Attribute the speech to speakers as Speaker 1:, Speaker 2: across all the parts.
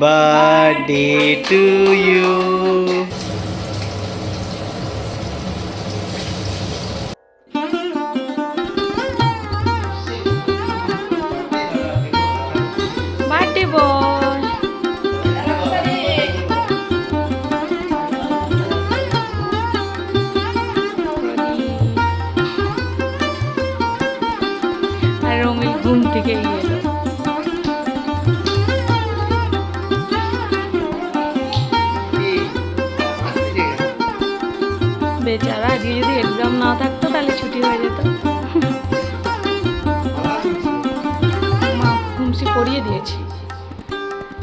Speaker 1: Birthday to you
Speaker 2: না থাকতো তাহলে ছুটি হয়ে যেত। মা ঘুমসি পরিয়ে দিয়েছি।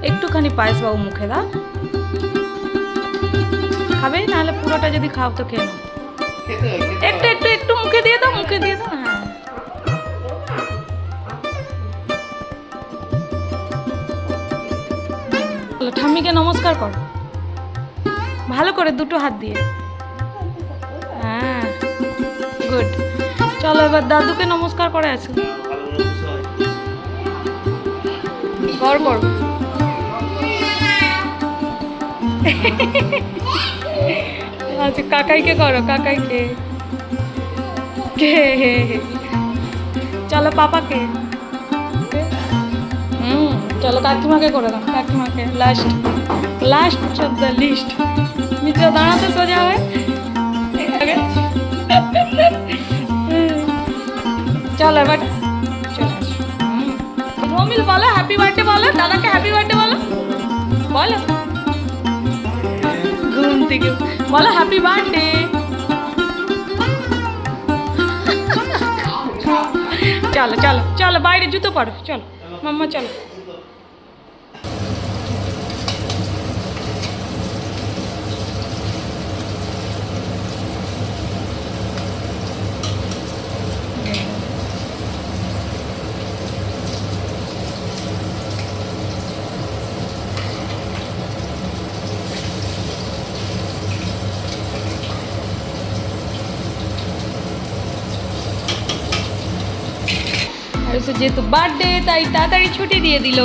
Speaker 2: একটুখানি পায়েস বাবু মুখে দাও। খাবে? নাহলে পুরোটা যদি খাও তো খেয়ে একটু একটু একটু মুখে দিয়ে দাও মুখে দিয়ে দাও হ্যাঁ। ঠাম্মিকে নমস্কার করো। ভালো করে দুটো হাত দিয়ে। হ্যাঁ। গুড। চলো এবার দাদুকে নমস্কার করে আসো। কর আচ্ছা কাকাইকে করো, কাকাইকে। চলো পাপাকে। হুম, চলো কাকিমাকে করে দাও, কাকিমাকে। Last last the list Mitra, দাঁড়াতে সোজা হয়। চলো এবার। রমিল বলো হ্যাপি বার্থডে বলো, দাদাকে হ্যাপি বার্থডে বলো। বলো। ঘুম থেকে বলো হ্যাপি বার্থডে চলো চলো চলো, বাইরে জুতো পড়ো চলো। মাম্মা, চলো। আর যেহেতু বার্থডে তাই তাড়াতাড়ি ছুটি দিয়ে দিল।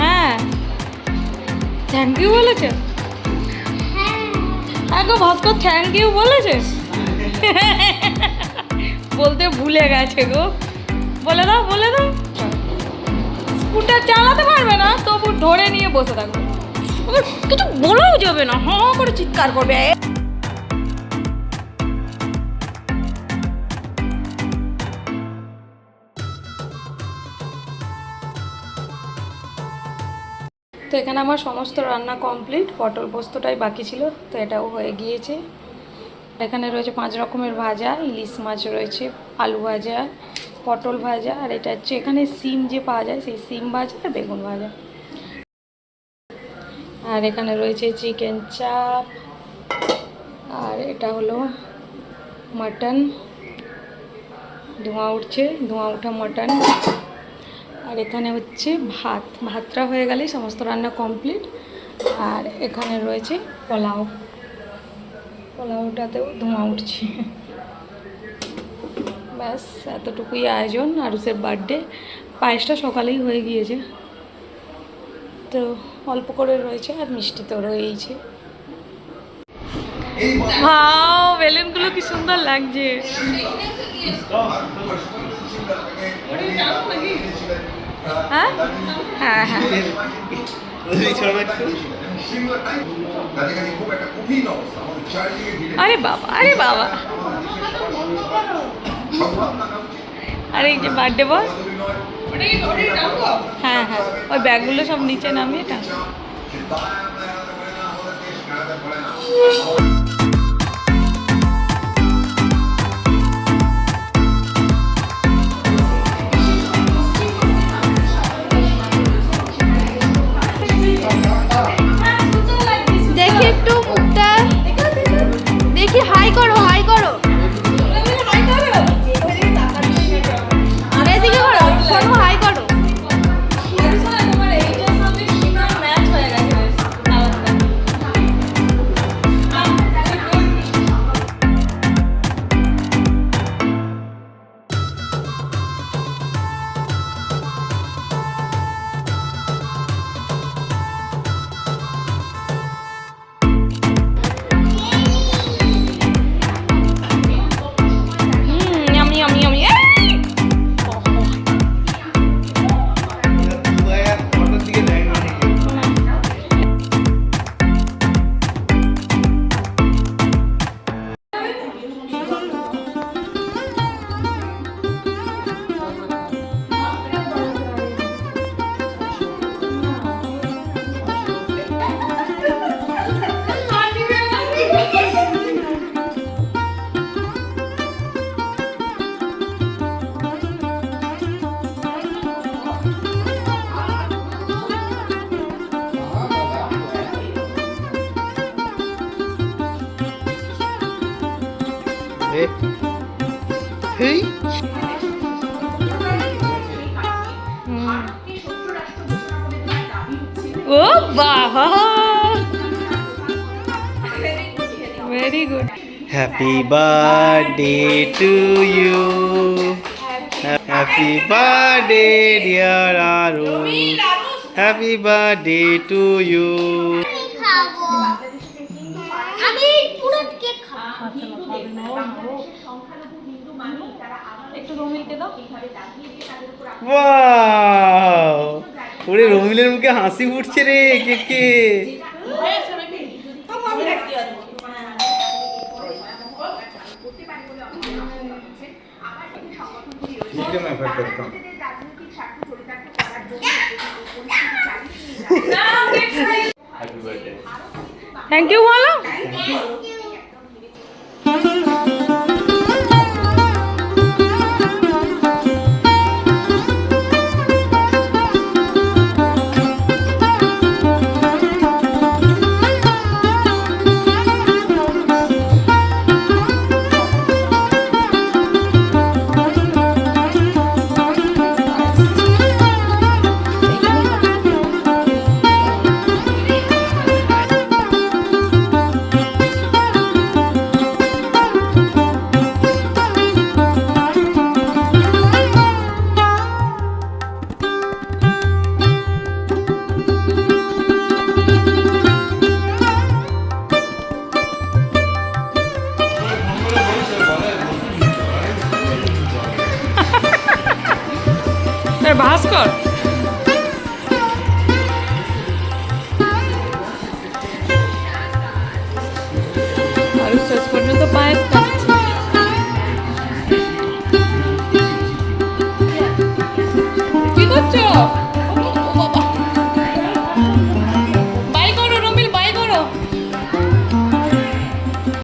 Speaker 2: হ্যাঁ থ্যাংক ইউ বলেছে? হ্যাঁ। গো ভাস্কর থ্যাংক ইউ বলেছে? বলতে ভুলে গেছে গো। বলে দাও বলে দাও। স্কুটার চালাতে পারবে না তবু ধরে নিয়ে বসে থাকবে। কিছু বলেও যাবে না হ হ করে চিৎকার করবে। তো এখানে আমার সমস্ত রান্না কমপ্লিট, পটল পোস্তটাই বাকি ছিল, তো এটাও হয়ে গিয়েছে। এখানে রয়েছে পাঁচ রকমের ভাজা, ইলিশ মাছ রয়েছে, আলু ভাজা, পটল ভাজা, আর এটা হচ্ছে এখানে সিম যে পাওয়া যায়, সেই সিম ভাজা আর বেগুন ভাজা। আর এখানে রয়েছে চিকেন চাপ, আর এটা হলো মাটন। ধোঁয়া উঠছে, ধোঁয়া উঠা মাটন। আর এখানে হচ্ছে ভাত। ভাতটা হয়ে গেলেই সমস্ত রান্না কমপ্লিট। আর এখানে রয়েছে পোলাও। পোলাওটাতেও ধোঁয়া উঠছে। ব্যাস এতটুকুই আয়োজন। আরুষের বার্থডে। পায়েসটা সকালেই হয়ে গিয়েছে। তো অল্প করে রয়েছে আর মিষ্টি তো রয়েইছে। ভাও বেলুনগুলো কি সুন্দর লাগছে। হ্যাঁ? হ্যাঁ হ্যাঁ। আরে বাবা আরে বাবা। আরে এই যে বার্থডে বল হ্যাঁ হ্যাঁ। ওই ব্যাগগুলো সব নিচে নামিয়ে টান
Speaker 3: আছে এই
Speaker 2: ও বাবা। Very good
Speaker 1: happy birthday to you happy birthday dear Aru happy birthday to you
Speaker 2: একটু রমিলকে দাও।
Speaker 1: ওরে রমিলের মুখে হাসি ফুটছে রে কে কে?
Speaker 2: থ্যাংক ইউ বলো। ভাস্কর। আর